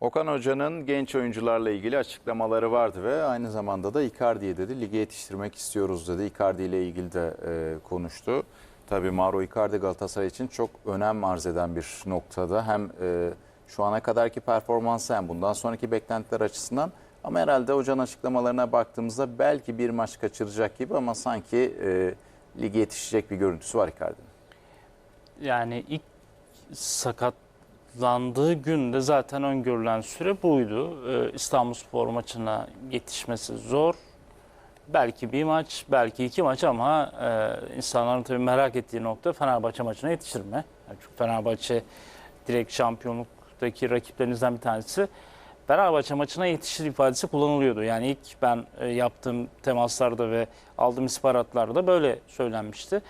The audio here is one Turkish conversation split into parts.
Okan Hoca'nın genç oyuncularla ilgili açıklamaları vardı ve aynı zamanda da Icardi'ye dedi lige yetiştirmek istiyoruz dedi. Icardi ile ilgili de e, konuştu. Tabii Mauro Icardi Galatasaray için çok önem arz eden bir noktada. Hem e, şu ana kadarki performansı hem bundan sonraki beklentiler açısından ama herhalde hocanın açıklamalarına baktığımızda belki bir maç kaçıracak gibi ama sanki e, lige yetişecek bir görüntüsü var Icardi'nin. Yani ilk sakatlandığı günde zaten öngörülen süre buydu. Ee, İstanbulspor maçına yetişmesi zor. Belki bir maç, belki iki maç ama e, insanların tabii merak ettiği nokta Fenerbahçe maçına yetişir mi? Yani çünkü Fenerbahçe direkt şampiyonluktaki rakiplerinizden bir tanesi. Fenerbahçe maçına yetişir ifadesi kullanılıyordu. Yani ilk ben e, yaptığım temaslarda ve aldığım istihbaratlarda böyle söylenmişti.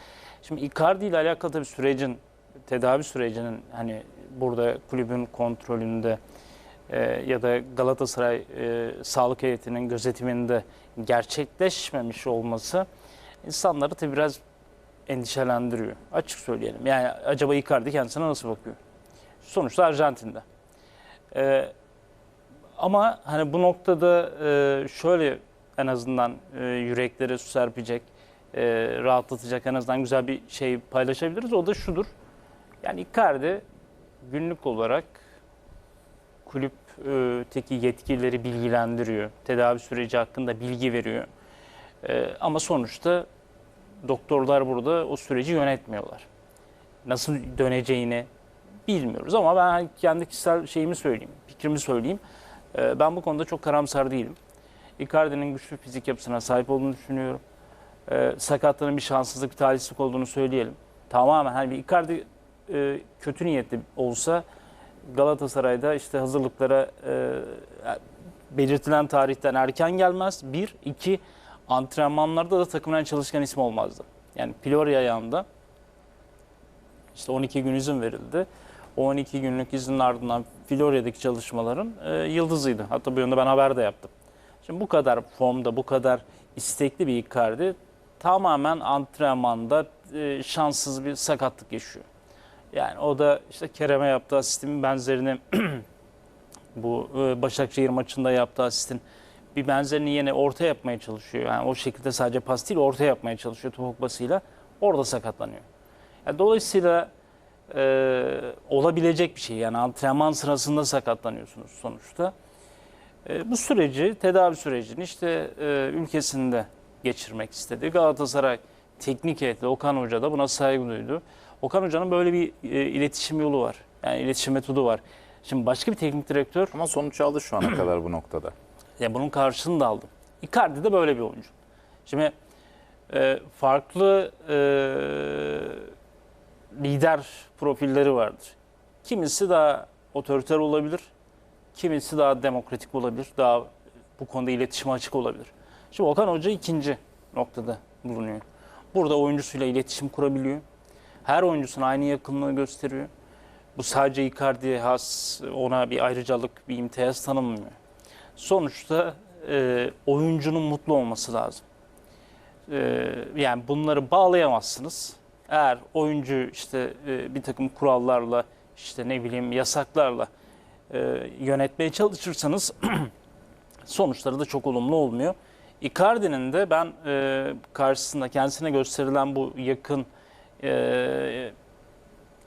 Şimdi Icardi ile alakalı tabii sürecin, tedavi sürecinin hani burada kulübün kontrolünde e, ya da Galatasaray e, sağlık heyetinin gözetiminde gerçekleşmemiş olması insanları tabii biraz endişelendiriyor. Açık söyleyelim. Yani acaba Icardi kendisine nasıl bakıyor? Sonuçta Arjantin'de. E, ama hani bu noktada e, şöyle en azından e, yüreklere su serpecek, e, rahatlatacak en azından güzel bir şey paylaşabiliriz. O da şudur. Yani Icardi günlük olarak kulüpteki yetkilileri bilgilendiriyor. Tedavi süreci hakkında bilgi veriyor. E, ama sonuçta doktorlar burada o süreci yönetmiyorlar. Nasıl döneceğini bilmiyoruz ama ben kendi kişisel şeyimi söyleyeyim, fikrimi söyleyeyim. E, ben bu konuda çok karamsar değilim. Icardi'nin güçlü fizik yapısına sahip olduğunu düşünüyorum. E, sakatlığının bir şanssızlık, bir talihsizlik olduğunu söyleyelim. Tamamen hani bir Icardi e, kötü niyetli olsa Galatasaray'da işte hazırlıklara e, belirtilen tarihten erken gelmez. Bir, iki antrenmanlarda da takımın en çalışkan ismi olmazdı. Yani Pilori ayağında işte 12 gün izin verildi. O 12 günlük iznin ardından Florya'daki çalışmaların e, yıldızıydı. Hatta bu yönde ben haber de yaptım. Şimdi bu kadar formda, bu kadar istekli bir Icardi tamamen antrenmanda e, şanssız bir sakatlık yaşıyor. Yani o da işte Kerem'e yaptığı asistin benzerini bu e, Başakşehir maçında yaptığı asistin bir benzerini yine orta yapmaya çalışıyor. Yani o şekilde sadece pas değil orta yapmaya çalışıyor topuk basıyla. Orada sakatlanıyor. Yani dolayısıyla e, olabilecek bir şey. Yani antrenman sırasında sakatlanıyorsunuz sonuçta. E, bu süreci, tedavi sürecini işte e, ülkesinde geçirmek istedi. Galatasaray teknik heyeti Okan Hoca da buna saygı duydu. Okan Hoca'nın böyle bir e, iletişim yolu var. Yani iletişim metodu var. Şimdi başka bir teknik direktör Ama sonuç aldı şu ana kadar bu noktada. ya bunun karşılığını da aldım. Icardi de böyle bir oyuncu. Şimdi e, farklı e, lider profilleri vardır. Kimisi daha otoriter olabilir, kimisi daha demokratik olabilir, daha bu konuda iletişime açık olabilir. Şimdi Okan Hoca ikinci noktada bulunuyor. Burada oyuncusuyla iletişim kurabiliyor. Her oyuncusuna aynı yakınlığı gösteriyor. Bu sadece Icardi'ye has, ona bir ayrıcalık, bir imtiyaz tanınmıyor. Sonuçta e, oyuncunun mutlu olması lazım. E, yani bunları bağlayamazsınız. Eğer oyuncu işte e, bir takım kurallarla, işte ne bileyim yasaklarla e, yönetmeye çalışırsanız sonuçları da çok olumlu olmuyor. Icardi'nin de ben e, karşısında kendisine gösterilen bu yakın e,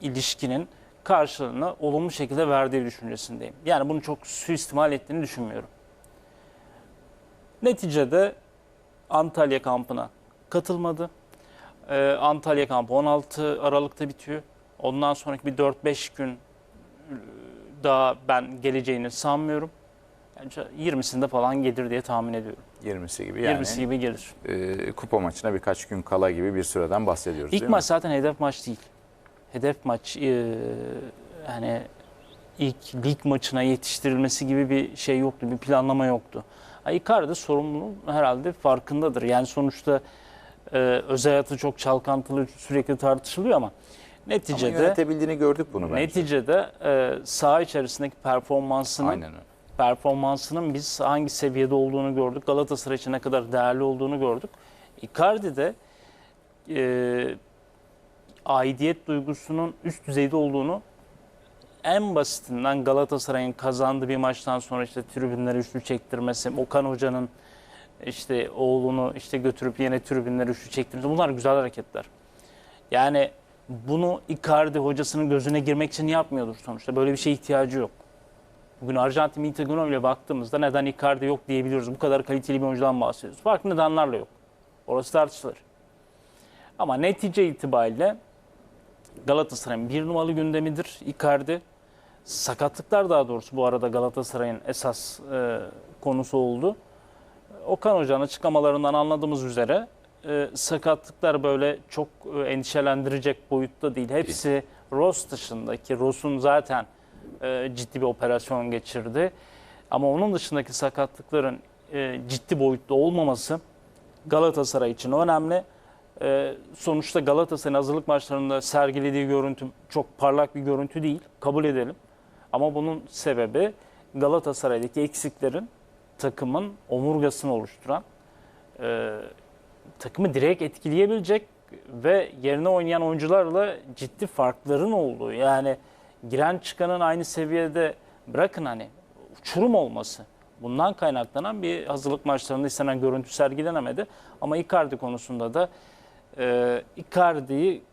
ilişkinin karşılığını olumlu şekilde verdiği düşüncesindeyim. Yani bunu çok suistimal ettiğini düşünmüyorum. Neticede Antalya kampına katılmadı. Ee, Antalya kampı 16 Aralık'ta bitiyor. Ondan sonraki bir 4-5 gün e, daha ben geleceğini sanmıyorum. Yani 20'sinde falan gelir diye tahmin ediyorum. 20'si gibi yani 20'si gibi gelir. e, kupa maçına birkaç gün kala gibi bir süreden bahsediyoruz İlk maç mi? zaten hedef maç değil. Hedef maç e, hani ilk lig maçına yetiştirilmesi gibi bir şey yoktu, bir planlama yoktu. Icardi sorumluluğun herhalde farkındadır. Yani sonuçta e, özel hayatı çok çalkantılı, sürekli tartışılıyor ama Ama neticede yönetebildiğini gördük bunu bence. neticede e, saha içerisindeki performansının Aynen öyle. Performansının biz hangi seviyede olduğunu gördük. Galatasaray için ne kadar değerli olduğunu gördük. Icardi de e, aidiyet duygusunun üst düzeyde olduğunu en basitinden Galatasaray'ın kazandığı bir maçtan sonra işte tribünlere üçlü çektirmesi, Okan Hoca'nın işte oğlunu işte götürüp yine tribünlere üçlü çektirmesi bunlar güzel hareketler. Yani bunu Icardi hocasının gözüne girmek için yapmıyordur sonuçta. Böyle bir şeye ihtiyacı yok. Bugün Arjantin milli takımına bile baktığımızda neden Icardi yok diyebiliyoruz. Bu kadar kaliteli bir oyuncudan bahsediyoruz. Farklı nedenlerle yok. Orası tartışılır. Ama netice itibariyle Galatasaray'ın bir numaralı gündemidir Icardi. Sakatlıklar daha doğrusu bu arada Galatasaray'ın esas e, konusu oldu. Okan Hoca'nın açıklamalarından anladığımız üzere e, sakatlıklar böyle çok e, endişelendirecek boyutta değil. Hepsi Ross dışındaki. Ross'un zaten e, ciddi bir operasyon geçirdi. Ama onun dışındaki sakatlıkların e, ciddi boyutta olmaması Galatasaray için önemli. E, sonuçta Galatasaray'ın hazırlık maçlarında sergilediği görüntü çok parlak bir görüntü değil. Kabul edelim. Ama bunun sebebi Galatasaray'daki eksiklerin takımın omurgasını oluşturan, takımı direkt etkileyebilecek ve yerine oynayan oyuncularla ciddi farkların olduğu. Yani giren çıkanın aynı seviyede bırakın hani uçurum olması. Bundan kaynaklanan bir hazırlık maçlarında istenen görüntü sergilenemedi. Ama Icardi konusunda da e, Icardi'yi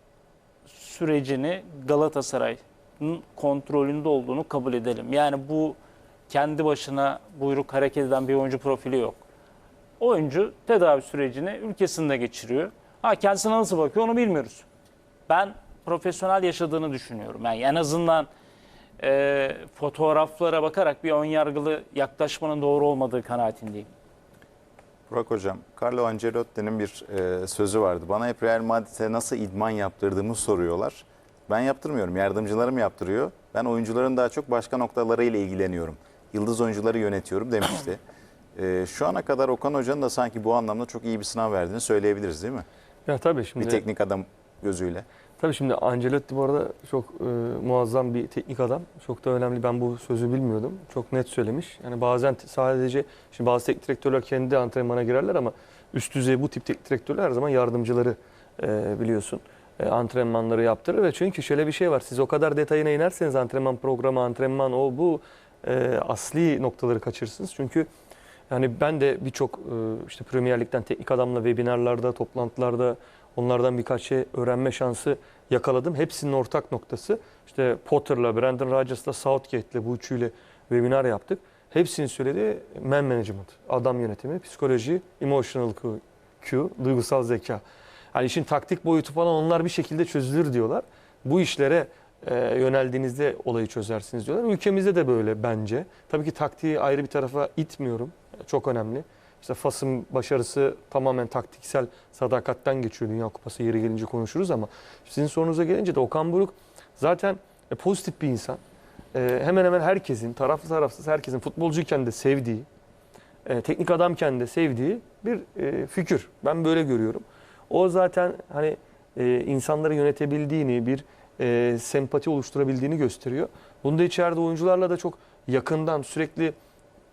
sürecini Galatasaray'ın kontrolünde olduğunu kabul edelim. Yani bu kendi başına buyruk hareket eden bir oyuncu profili yok. Oyuncu tedavi sürecini ülkesinde geçiriyor. Ha kendisine nasıl bakıyor onu bilmiyoruz. Ben profesyonel yaşadığını düşünüyorum. Yani en azından e, fotoğraflara bakarak bir ön yargılı yaklaşmanın doğru olmadığı kanaatindeyim. Burak Hocam, Carlo Ancelotti'nin bir e, sözü vardı. Bana hep Real Madrid'e nasıl idman yaptırdığımı soruyorlar. Ben yaptırmıyorum, yardımcılarım yaptırıyor. Ben oyuncuların daha çok başka noktalarıyla ilgileniyorum. Yıldız oyuncuları yönetiyorum demişti. E, şu ana kadar Okan Hoca'nın da sanki bu anlamda çok iyi bir sınav verdiğini söyleyebiliriz değil mi? Ya tabii şimdi Bir teknik adam gözüyle. Tabii şimdi Ancelotti bu arada çok e, muazzam bir teknik adam. Çok da önemli. Ben bu sözü bilmiyordum. Çok net söylemiş. Yani bazen sadece şimdi bazı teknik direktörler kendi antrenmana girerler ama üst düzey bu tip teknik direktörler her zaman yardımcıları e, biliyorsun. E, antrenmanları yaptırır ve çünkü şöyle bir şey var. Siz o kadar detayına inerseniz antrenman programı, antrenman o bu e, asli noktaları kaçırırsınız. Çünkü yani ben de birçok e, işte Premier Lig'den teknik adamla webinarlarda, toplantılarda onlardan birkaç şey öğrenme şansı yakaladım. Hepsinin ortak noktası işte Potter'la, Brandon Rodgers'la, Southgate'le bu üçüyle webinar yaptık. Hepsinin söylediği man management, adam yönetimi, psikoloji, emotional Q, Q duygusal zeka. Yani işin taktik boyutu falan onlar bir şekilde çözülür diyorlar. Bu işlere e, yöneldiğinizde olayı çözersiniz diyorlar. Ülkemizde de böyle bence. Tabii ki taktiği ayrı bir tarafa itmiyorum. Çok önemli. İşte Fas'ın başarısı tamamen taktiksel sadakatten geçiyor. Dünya Kupası yeri gelince konuşuruz ama sizin sorunuza gelince de Okan Buruk zaten e, pozitif bir insan. E, hemen hemen herkesin, taraflı tarafsız herkesin futbolcuyken de sevdiği, e, teknik adamken de sevdiği bir e, figür. Ben böyle görüyorum. O zaten hani e, insanları yönetebildiğini, bir e, sempati oluşturabildiğini gösteriyor. Bunu da içeride oyuncularla da çok yakından sürekli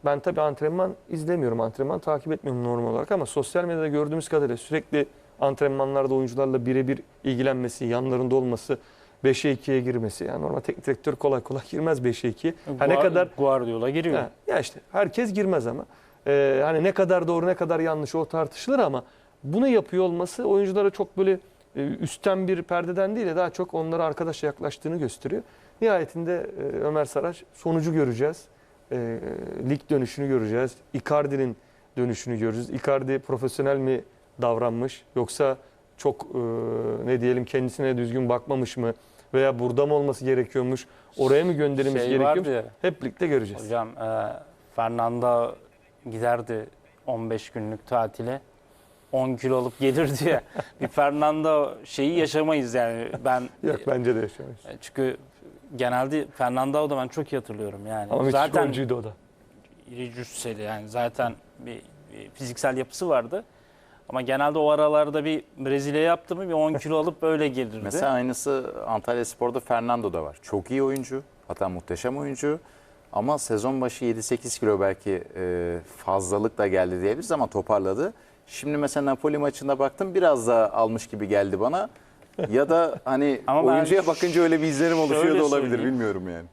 ben tabii antrenman izlemiyorum, antrenman takip etmiyorum normal olarak ama sosyal medyada gördüğümüz kadarıyla sürekli antrenmanlarda oyuncularla birebir ilgilenmesi, yanlarında olması, 5'e 2'ye girmesi. Yani normal teknik direktör kolay kolay girmez 5'e 2'ye. Ha ne kadar Guardiola giriyor. Ha, ya işte herkes girmez ama. Ee, hani ne kadar doğru ne kadar yanlış o tartışılır ama bunu yapıyor olması oyunculara çok böyle e, üstten bir perdeden değil de daha çok onlara arkadaşça yaklaştığını gösteriyor. Nihayetinde e, Ömer Saraç sonucu göreceğiz. E, lig dönüşünü göreceğiz. Icardi'nin dönüşünü göreceğiz. Icardi profesyonel mi davranmış yoksa çok e, ne diyelim kendisine düzgün bakmamış mı veya burada mı olması gerekiyormuş oraya mı gönderilmesi Şey gerekiyormuş ya, hep birlikte göreceğiz. Hocam e, Fernando giderdi 15 günlük tatile. 10 kilo alıp gelirdi ya. bir Fernando şeyi yaşamayız yani. Ben Yok bence de yaşamayız. e, çünkü genelde Fernando'yu da ben çok iyi hatırlıyorum yani. Ama zaten oyuncuydu o da. iri cüsseli yani zaten bir, bir fiziksel yapısı vardı. Ama genelde o aralarda bir Brezilya yaptı mı bir 10 kilo alıp böyle gelirdi. Mesela aynısı Antalya Spor'da Fernando'da var. Çok iyi oyuncu, hatta muhteşem oyuncu. Ama sezon başı 7-8 kilo belki e, fazlalık da geldi diyebiliriz ama toparladı. Şimdi mesela Napoli maçında baktım biraz daha almış gibi geldi bana. Ya da hani Ama ben oyuncuya bakınca öyle bir izlenim oluşuyor da olabilir söyleyeyim. bilmiyorum yani.